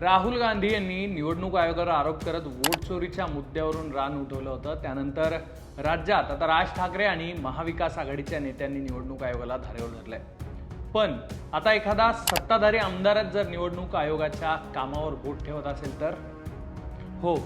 राहुल गांधी यांनी निवडणूक आयोगावर आरोप करत वोट चोरीच्या मुद्द्यावरून रान उठवलं होतं. त्यानंतर राज्यात आता राज ठाकरे आणि महाविकास आघाडीच्या नेत्यांनी निवडणूक आयोगाला धारेवर धरलंय. पण आता एखादा सत्ताधारी आमदारच जर निवडणूक आयोगाच्या कामावर बोट ठेवत असेल तर? हो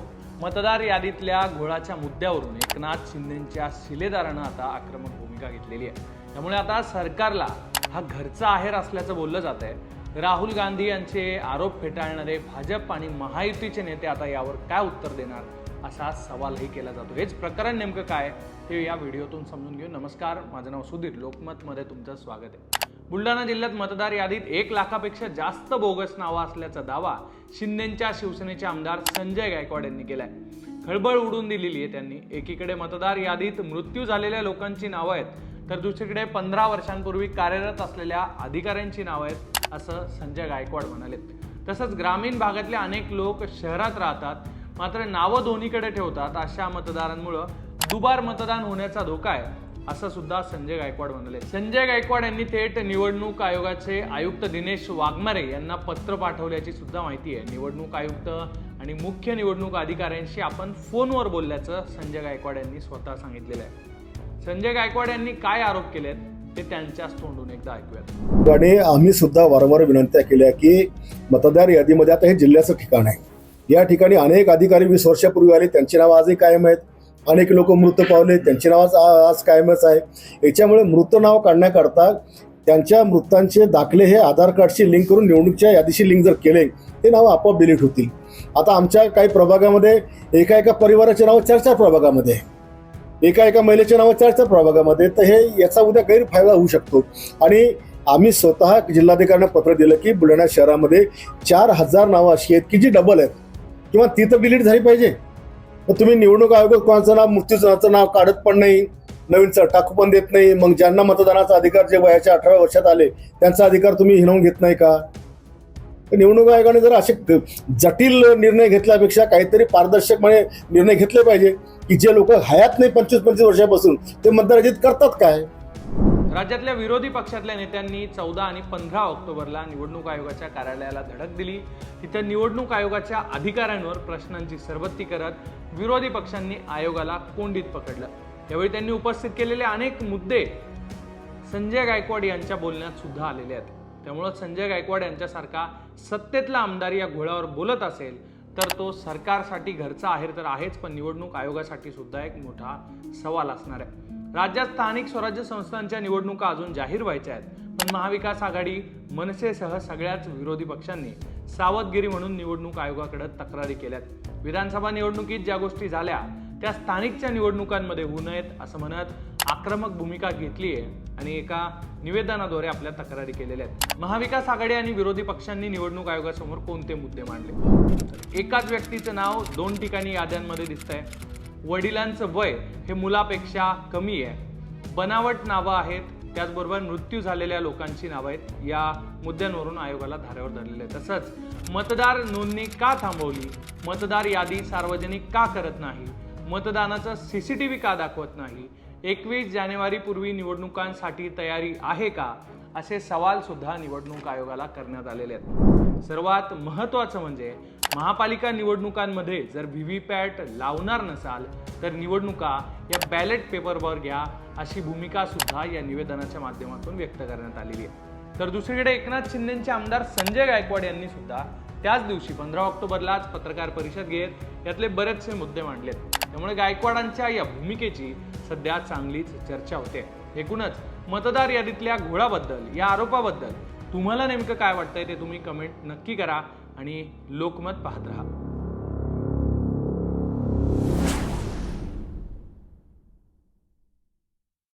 मतदार यादीतल्या घोळाच्या मुद्द्यावरून एकनाथ शिंदेच्या शिलेदारानं आता आक्रमक भूमिका घेतलेली आहे. त्यामुळे आता सरकारला हा घरचा आहेर असल्याचं बोललं जात आहे राहुल गांधी यांचे आरोप फेटाळणारे भाजप आणि महायुतीचे नेते आता यावर काय उत्तर देणार असा सवालही केला जातो. हेच प्रकरण नेमकं काय हे या व्हिडिओतून समजून घेऊ नमस्कार. माझं नाव सुधीर. लोकमतमध्ये तुमचं स्वागत आहे. बुलढाणा जिल्ह्यात मतदार यादीत एक लाखापेक्षा जास्त बोगस नावं असल्याचा दावा शिंदेच्या शिवसेनेचे आमदार संजय गायकवाड यांनी केलाय. खळबळ उडून दिलेली आहे त्यांनी. एकीकडे मतदार यादीत मृत्यू झालेल्या लोकांची नावं आहेत. तर दुसरीकडे पंधरा वर्षांपूर्वी कार्यरत असलेल्या अधिकाऱ्यांची नावं आहेत असं संजय गायकवाड म्हणाले. तसंच ग्रामीण भागातले अनेक लोक शहरात राहतात मात्र नावं दोन्हीकडे ठेवतात अशा मतदारांमुळं दुबार मतदान होण्याचा धोका आहे असं सुद्धा संजय गायकवाड म्हणाले. संजय गायकवाड यांनी थेट निवडणूक आयोगाचे आयुक्त दिनेश वाघमारे यांना पत्र पाठवल्याची सुद्धा माहिती आहे. निवडणूक आयुक्त आणि मुख्य निवडणूक अधिकाऱ्यांशी आपण फोनवर बोलल्याचं संजय गायकवाड यांनी स्वतः सांगितलेलं आहे. संजय गायकवाड यांनी काय आरोप केलेत ते त्यांच्याच तोंडून एकदा ऐकूयात. आणि आम्ही सुद्धा वारंवार विनंत्या केल्या की मतदार यादीमध्ये आता हे जिल्ह्याचं ठिकाण आहे. या ठिकाणी अनेक अधिकारी वीस वर्षापूर्वी आले त्यांची नावं आजही कायम आहेत. अनेक लोक मृत पावले त्यांची नाव आज आज कायमच आहे. याच्यामुळे मृत नाव काढण्याकरता त्यांच्या मृतांचे दाखले हे आधार कार्डशी लिंक करून निवडणुकीच्या यादीशी लिंक जर केले ते नावं आपोआप डिलीट होतील. आता आमच्या काही प्रभागामध्ये एका एका परिवाराचे नावं चार चार प्रभागामध्ये आहे. एका एका महिलेच्या नावात चार चार प्रभागामध्ये तर हे याचा उद्या गैरफायदा होऊ शकतो. आणि आम्ही स्वतः जिल्हाधिकाऱ्यांना पत्र दिलं की बुलढाणा शहरामध्ये चार हजार नावं अशी आहेत की जी डबल आहेत. किंवा ती तर डिलीट झाली पाहिजे. मग तुम्ही निवडणूक आयोग कोणाचं नाव मृत्यूचं नाव काढत पण नाही. नवीन च- टाकू पण देत नाही. मग ज्यांना मतदानाचा अधिकार जे वयाच्या अठरा वर्षात आले त्यांचा अधिकार तुम्ही हिणवून घेत नाही का? निवडणूक आयोगाने जर असे जटिल निर्णय घेतल्यापेक्षा काहीतरी पारदर्शकपणे म्हणजे निर्णय घेतले पाहिजे. की जे लोक हयात नाही पंचवीस पंचवीस वर्षापासून ते मतदार करतात काय? राज्यातल्या विरोधी पक्षातल्या नेत्यांनी चौदा आणि पंधरा ऑक्टोबरला निवडणूक आयोगाच्या कार्यालयाला धडक दिली. तिथं निवडणूक आयोगाच्या अधिकाऱ्यांवर प्रश्नांची सरबत्ती करत विरोधी पक्षांनी आयोगाला कोंडीत पकडलं. यावेळी त्यांनी उपस्थित केलेले अनेक मुद्दे संजय गायकवाड यांच्या बोलण्यात सुद्धा आलेले आहेत. त्यामुळं संजय गायकवाड यांच्यासारखा सत्तेतला आमदार या घोळ्यावर बोलत असेल तर तो सरकारसाठी घरचा आहेर तर आहेच पण निवडणूक आयोगासाठी सुद्धा एक मोठा सवाल असणार आहे. राज्यात स्थानिक स्वराज्य संस्थांच्या निवडणुका अजून जाहीर व्हायच्या आहेत पण महाविकास आघाडी मनसेसह सगळ्याच विरोधी पक्षांनी सावधगिरी म्हणून निवडणूक आयोगाकडे तक्रारी केल्यात. विधानसभा निवडणुकीत ज्या गोष्टी झाल्या त्या स्थानिकच्या निवडणुकांमध्ये होऊ नयेत असं म्हणत आक्रमक भूमिका घेतली आहे आणि एका निवेदनाद्वारे आपल्या तक्रारी केलेल्या आहेत. महाविकास आघाडी आणि विरोधी पक्षांनी निवडणूक आयोगासमोर कोणते मुद्दे मांडले? एकाच व्यक्तीचं नाव दोन ठिकाणी याद्यांमध्ये दिसतंय. वडिलांचं वय हे मुलापेक्षा कमी आहे. बनावट नावं आहेत त्याचबरोबर मृत्यू झालेल्या लोकांची नावं आहेत. या मुद्द्यांवरून आयोगाला धाऱ्यावर धरलेले आहे. तसंच मतदार नोंदणी का थांबवली? मतदार यादी सार्वजनिक का करत नाही? मतदानाचं सी सी टी व्ही का दाखवत नाही? एकवीस जानेवारीपूर्वी निवडणुकांसाठी तयारी आहे का? असे सवालसुद्धा निवडणूक आयोगाला करण्यात आलेले आहेत. सर्वात महत्त्वाचं म्हणजे महापालिका निवडणुकांमध्ये जर व्ही व्ही पॅट लावणार नसाल तर निवडणुका या बॅलेट पेपरवर घ्या अशी भूमिका सुद्धा या निवेदनाच्या माध्यमातून व्यक्त करण्यात आलेली आहे. तर दुसरीकडे एकनाथ शिंदेचे आमदार संजय गायकवाड यांनी सुद्धा त्याच दिवशी पंधरा ऑक्टोबरलाच पत्रकार परिषद घेत यातले बरेचसे मुद्दे मांडलेत. त्यामुळे गायकवाडांच्या या भूमिकेची सध्या चांगलीच चर्चा होते. एकूणच मतदार यादीतल्या घोळाबद्दल या आरोपाबद्दल तुम्हाला नेमकं काय वाटतंय ते तुम्ही कमेंट नक्की करा आणि लोकमत पाहत राहा.